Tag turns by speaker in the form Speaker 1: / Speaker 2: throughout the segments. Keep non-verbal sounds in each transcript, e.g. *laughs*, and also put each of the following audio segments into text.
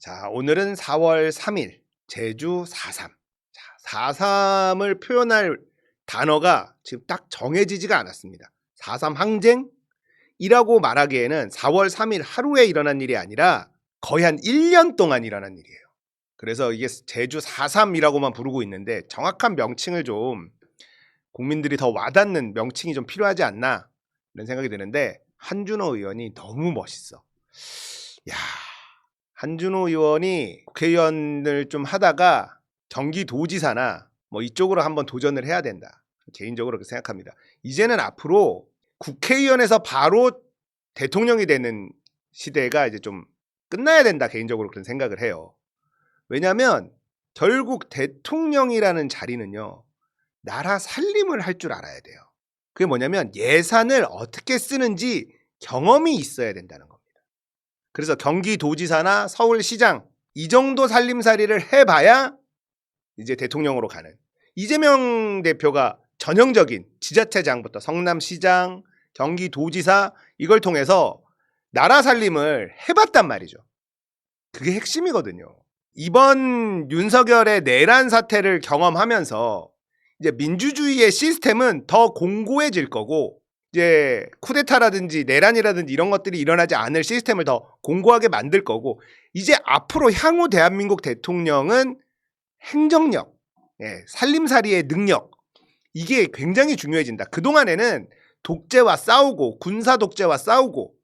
Speaker 1: 자, 오늘은 4월 3일 제주 4.3. 자, 4.3을 표현할 단어가 지금 딱 정해지지가 않았습니다. 4.3 항쟁이라고 말하기에는 4월 3일 하루에 일어난 일이 아니라 거의 한 1년 동안 일어난 일이에요. 그래서 이게 제주 4.3이라고만 부르고 있는데 정확한 명칭을 좀 국민들이 더 와닿는 명칭이 좀 필요하지 않나 이런 생각이 드는데 한준호 의원이 너무 멋있어. 야, 한준호 의원이 국회의원을 좀 하다가 경기도지사나 뭐 이쪽으로 한번 도전을 해야 된다. 개인적으로 그렇게 생각합니다. 이제는 앞으로 국회의원에서 바로 대통령이 되는 시대가 이제 좀 끝나야 된다. 개인적으로 그런 생각을 해요. 왜냐하면 결국 대통령이라는 자리는요. 나라 살림을 할 줄 알아야 돼요. 그게 뭐냐면 예산을 어떻게 쓰는지 경험이 있어야 된다는 겁니다. 그래서 경기도지사나 서울시장 이 정도 살림살이를 해봐야 이제 대통령으로 가는 이재명 대표가 전형적인 지자체장부터 성남시장, 경기도지사 이걸 통해서 나라 살림을 해봤단 말이죠. 그게 핵심이거든요. 이번 윤석열의 내란 사태를 경험하면서 이제 민주주의의 시스템은 더 공고해질 거고 이제 쿠데타라든지 내란이라든지 이런 것들이 일어나지 않을 시스템을 더 공고하게 만들 거고 이제 앞으로 향후 대한민국 대통령은 행정력, 예, 살림살이의 능력 이게 굉장히 중요해진다. 그 동안에는 독재와 싸우고 군사 독재와 싸우고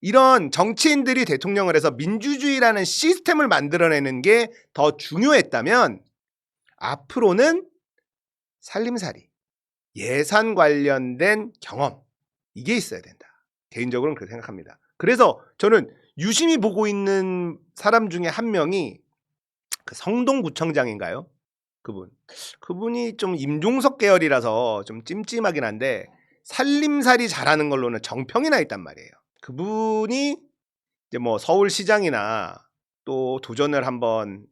Speaker 1: 이런 정치인들이 대통령을 해서 민주주의라는 시스템을 만들어내는 게 더 중요했다면 앞으로는 살림살이, 예산 관련된 경험 이게 있어야 된다. 개인적으로는 그렇게 생각합니다. 그래서 저는 유심히 보고 있는 사람 중에 한 명이 그 성동구청장인가요? 그분. 그분이 좀 임종석 계열이라서 좀 찜찜하긴 한데 살림살이 잘하는 걸로는 정평이 나 있단 말이에요. 그분이 이제 뭐 서울시장이나 또 도전을 한번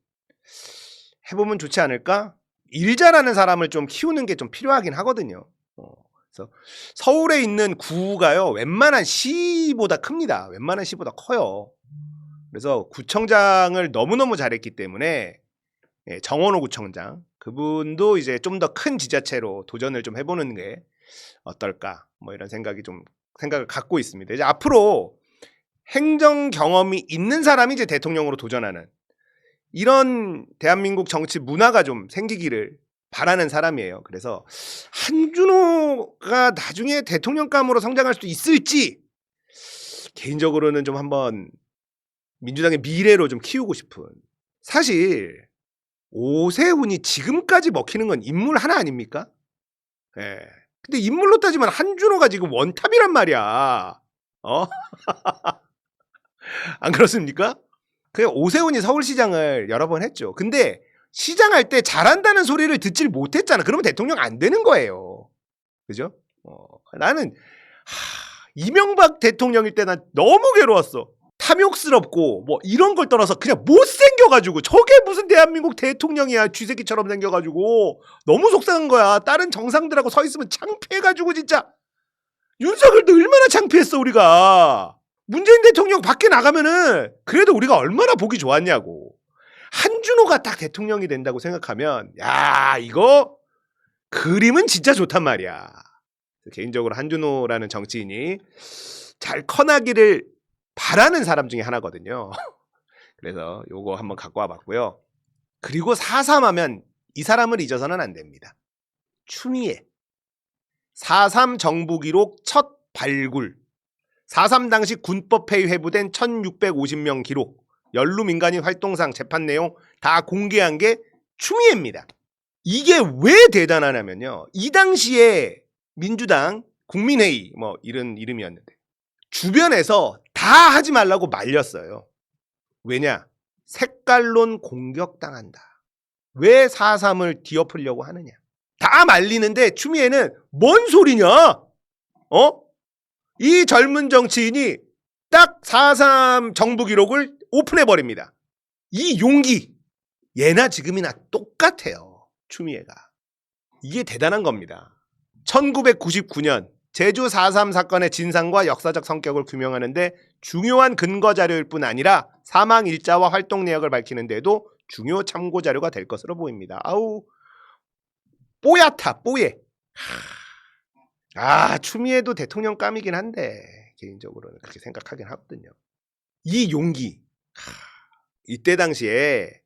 Speaker 1: 해보면 좋지 않을까? 일 잘하는 사람을 좀 키우는 게 좀 필요하긴 하거든요. 어, 그래서 서울에 있는 구가요, 웬만한 시보다 큽니다. 웬만한 시보다 커요. 그래서 구청장을 너무너무 잘했기 때문에 예, 정원호 구청장 그분도 이제 좀 더 큰 지자체로 도전을 좀 해보는 게 어떨까 뭐 이런 생각이 좀 생각을 갖고 있습니다. 이제 앞으로 행정 경험이 있는 사람이 이제 대통령으로 도전하는 이런 대한민국 정치 문화가 좀 생기기를 바라는 사람이에요. 그래서 한준호가 나중에 대통령감으로 성장할 수도 있을지 개인적으로는 좀 한번 민주당의 미래로 좀 키우고 싶은 사실 오세훈이 지금까지 먹히는 건 인물 하나 아닙니까? 예. 근데 인물로 따지면 한준호가 지금 원탑이란 말이야. 어? *laughs* 안 그렇습니까? 그 오세훈이 서울시장을 여러 번 했죠. 근데 시장할 때 잘한다는 소리를 듣질 못했잖아. 그러면 대통령 안 되는 거예요. 그죠? 어, 나는 하, 이명박 대통령일 때 난 너무 괴로웠어. 탐욕스럽고 뭐 이런 걸 떠나서 그냥 못생겨가지고 저게 무슨 대한민국 대통령이야 쥐새끼처럼 생겨가지고 너무 속상한 거야 다른 정상들하고 서 있으면 창피해가지고 진짜 윤석열도 얼마나 창피했어 우리가 문재인 대통령 밖에 나가면은 그래도 우리가 얼마나 보기 좋았냐고 한준호가 딱 대통령이 된다고 생각하면 야 이거 그림은 진짜 좋단 말이야 개인적으로 한준호라는 정치인이 잘 커나기를 바라는 사람 중에 하나거든요. *laughs* 그래서 요거 한번 갖고 와봤고요. 그리고 4.3 하면 이 사람을 잊어서는 안 됩니다. 추미애. 4.3 정부 기록 첫 발굴. 4.3 당시 군법회의 회부된 1650명 기록. 연루 민간인 활동상 재판 내용 다 공개한 게 추미애입니다. 이게 왜 대단하냐면요. 이 당시에 민주당 국민회의 뭐 이런 이름이었는데 주변에서 다 하지 말라고 말렸어요. 왜냐? 색깔론 공격당한다. 왜 4.3을 뒤엎으려고 하느냐? 다 말리는데 추미애는 뭔 소리냐? 어? 이 젊은 정치인이 딱 4.3 정부 기록을 오픈해버립니다. 이 용기, 예나 지금이나 똑같아요. 추미애가. 이게 대단한 겁니다. 1999년 제주 4.3 사건의 진상과 역사적 성격을 규명하는데 중요한 근거 자료일 뿐 아니라 사망 일자와 활동 내역을 밝히는 데도 중요 참고 자료가 될 것으로 보입니다. 아우 뽀얗다 뽀예. 아 추미애도 대통령 감이긴 한데 개인적으로는 그렇게 생각하긴 하거든요. 이 용기 하, 이때 당시에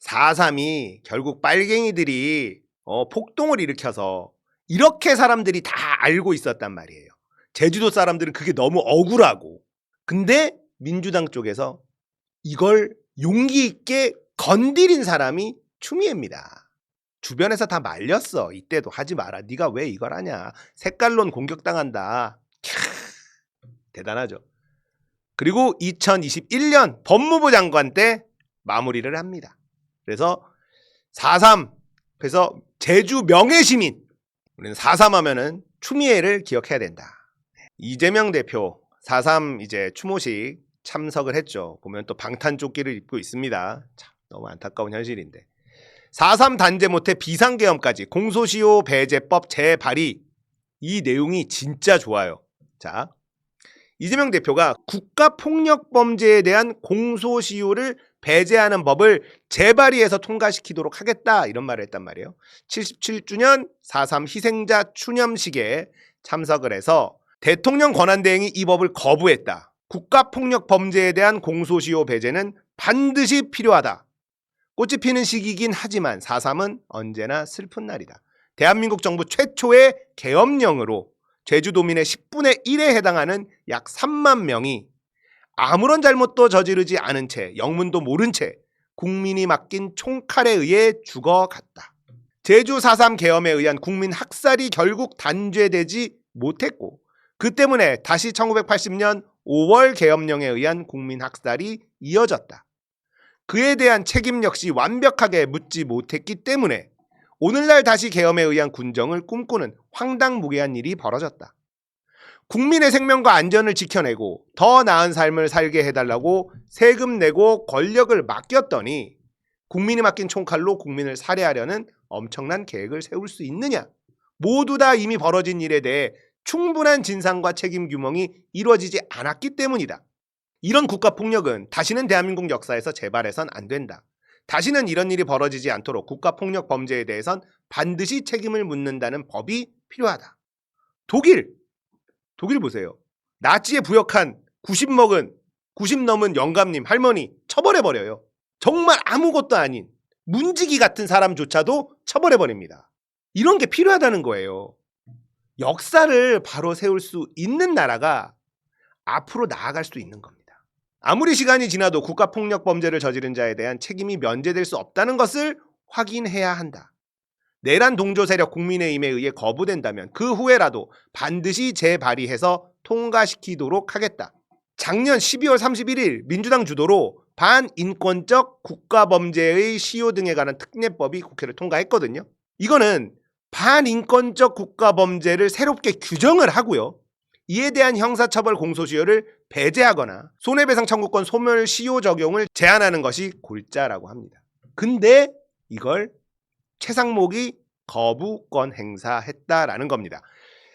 Speaker 1: 4.3이 결국 빨갱이들이 어, 폭동을 일으켜서 이렇게 사람들이 다 알고 있었단 말이에요. 제주도 사람들은 그게 너무 억울하고 근데 민주당 쪽에서 이걸 용기 있게 건드린 사람이 추미애입니다. 주변에서 다 말렸어. 이때도 하지 마라. 네가 왜 이걸 하냐. 색깔론 공격당한다. 캬, 대단하죠. 그리고 2021년 법무부 장관 때 마무리를 합니다. 그래서 4.3 그래서 제주 명예시민 우리는 4.3 하면은 추미애를 기억해야 된다. 이재명 대표 4.3 이제 추모식 참석을 했죠. 보면 또 방탄조끼를 입고 있습니다. 참 너무 안타까운 현실인데. 4.3 단죄 못해 비상계엄까지 공소시효 배제법 재발의 이 내용이 진짜 좋아요. 자, 이재명 대표가 국가폭력범죄에 대한 공소시효를 배제하는 법을 재발의해서 통과시키도록 하겠다 이런 말을 했단 말이에요. 77주년 4.3 희생자 추념식에 참석을 해서 대통령 권한대행이 이 법을 거부했다. 국가폭력범죄에 대한 공소시효 배제는 반드시 필요하다. 꽃이 피는 시기이긴 하지만 4.3은 언제나 슬픈 날이다. 대한민국 정부 최초의 계엄령으로 제주도민의 10분의 1에 해당하는 약 3만 명이 아무런 잘못도 저지르지 않은 채 영문도 모른 채 국민이 맡긴 총칼에 의해 죽어갔다. 제주 4.3 계엄에 의한 국민 학살이 결국 단죄되지 못했고 그 때문에 다시 1980년 5월 계엄령에 의한 국민 학살이 이어졌다. 그에 대한 책임 역시 완벽하게 묻지 못했기 때문에 오늘날 다시 계엄에 의한 군정을 꿈꾸는 황당무계한 일이 벌어졌다. 국민의 생명과 안전을 지켜내고 더 나은 삶을 살게 해달라고 세금 내고 권력을 맡겼더니 국민이 맡긴 총칼로 국민을 살해하려는 엄청난 계획을 세울 수 있느냐? 모두 다 이미 벌어진 일에 대해 충분한 진상과 책임 규명이 이루어지지 않았기 때문이다. 이런 국가 폭력은 다시는 대한민국 역사에서 재발해선 안 된다. 다시는 이런 일이 벌어지지 않도록 국가 폭력 범죄에 대해선 반드시 책임을 묻는다는 법이 필요하다. 독일 독일 보세요. 나치에 부역한 90 먹은 90 넘은 영감님 할머니 처벌해 버려요. 정말 아무것도 아닌 문지기 같은 사람조차도 처벌해 버립니다. 이런 게 필요하다는 거예요. 역사를 바로 세울 수 있는 나라가 앞으로 나아갈 수 있는 겁니다. 아무리 시간이 지나도 국가폭력 범죄를 저지른 자에 대한 책임이 면제될 수 없다는 것을 확인해야 한다. 내란 동조 세력 국민의힘에 의해 거부된다면 그 후에라도 반드시 재발의해서 통과시키도록 하겠다. 작년 12월 31일 민주당 주도로 반인권적 국가범죄의 시효 등에 관한 특례법이 국회를 통과했거든요. 이거는 반인권적 국가범죄를 새롭게 규정을 하고요. 이에 대한 형사처벌 공소시효를 배제하거나 손해배상 청구권 소멸 시효 적용을 제한하는 것이 골자라고 합니다. 근데 이걸 최상목이 거부권 행사했다라는 겁니다.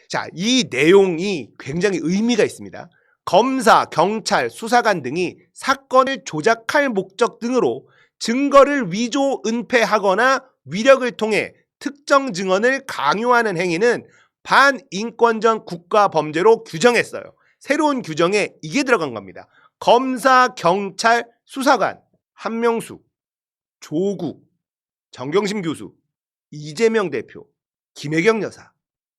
Speaker 1: 자, 이 내용이 굉장히 의미가 있습니다. 검사, 경찰, 수사관 등이 사건을 조작할 목적 등으로 증거를 위조, 은폐하거나 위력을 통해 특정 증언을 강요하는 행위는 반인권적 국가 범죄로 규정했어요. 새로운 규정에 이게 들어간 겁니다. 검사, 경찰, 수사관, 한명숙, 조국, 정경심 교수, 이재명 대표, 김혜경 여사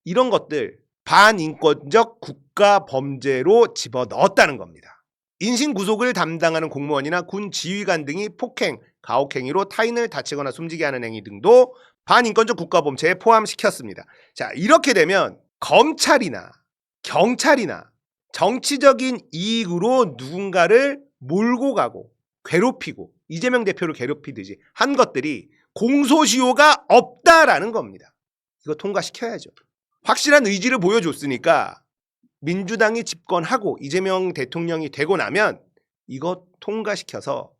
Speaker 1: 이런 것들 반인권적 국가 범죄로 집어 넣었다는 겁니다. 인신 구속을 담당하는 공무원이나 군 지휘관 등이 폭행, 가혹행위로 타인을 다치거나 숨지게 하는 행위 등도 반인권적 국가 범죄에 포함시켰습니다. 자, 이렇게 되면 검찰이나 경찰이나 정치적인 이익으로 누군가를 몰고 가고 괴롭히고 이재명 대표를 괴롭히듯이 한 것들이 공소시효가 없다라는 겁니다. 이거 통과시켜야죠. 확실한 의지를 보여줬으니까 민주당이 집권하고 이재명 대통령이 되고 나면 이거 통과시켜서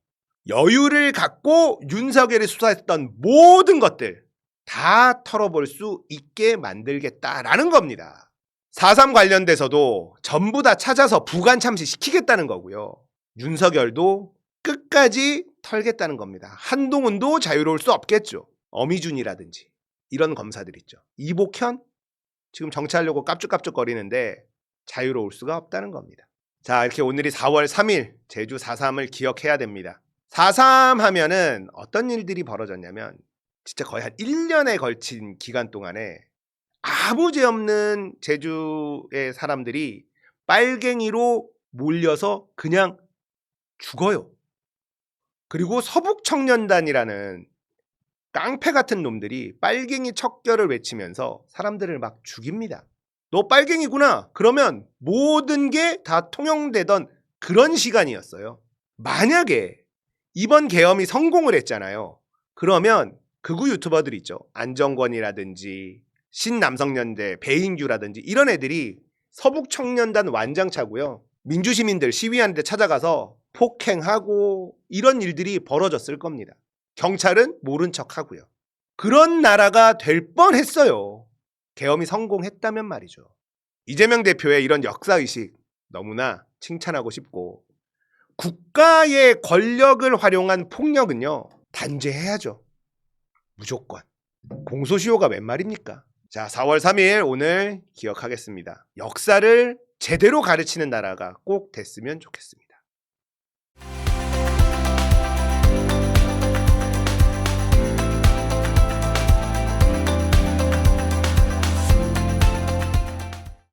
Speaker 1: 여유를 갖고 윤석열이 수사했던 모든 것들 다 털어볼 수 있게 만들겠다라는 겁니다. 4.3 관련돼서도 전부 다 찾아서 부관 참시 시키겠다는 거고요. 윤석열도 끝까지 털겠다는 겁니다. 한동훈도 자유로울 수 없겠죠. 어미준이라든지 이런 검사들 있죠. 이복현 지금 정치하려고 깝죽깝죽거리는데 자유로울 수가 없다는 겁니다. 자, 이렇게 오늘이 4월 3일 제주 4.3을 기억해야 됩니다. 4.3 하면은 어떤 일들이 벌어졌냐면 진짜 거의 한 1년에 걸친 기간 동안에 아무 죄 없는 제주의 사람들이 빨갱이로 몰려서 그냥 죽어요. 그리고 서북청년단이라는 깡패 같은 놈들이 빨갱이 척결을 외치면서 사람들을 막 죽입니다. 너 빨갱이구나. 그러면 모든 게 다 통용되던 그런 시간이었어요. 만약에 이번 계엄이 성공을 했잖아요. 그러면 극우 유튜버들 있죠. 안정권이라든지 신남성연대, 배인규라든지 이런 애들이 서북 청년단 완장차고요. 민주시민들 시위하는데 찾아가서 폭행하고 이런 일들이 벌어졌을 겁니다. 경찰은 모른 척 하고요. 그런 나라가 될 뻔했어요. 계엄이 성공했다면 말이죠. 이재명 대표의 이런 역사의식 너무나 칭찬하고 싶고 국가의 권력을 활용한 폭력은요 단죄해야죠. 무조건. 공소시효가 웬 말입니까? 자, 4월 3일 오늘 기억하겠습니다. 역사를 제대로 가르치는 나라가 꼭 됐으면 좋겠습니다.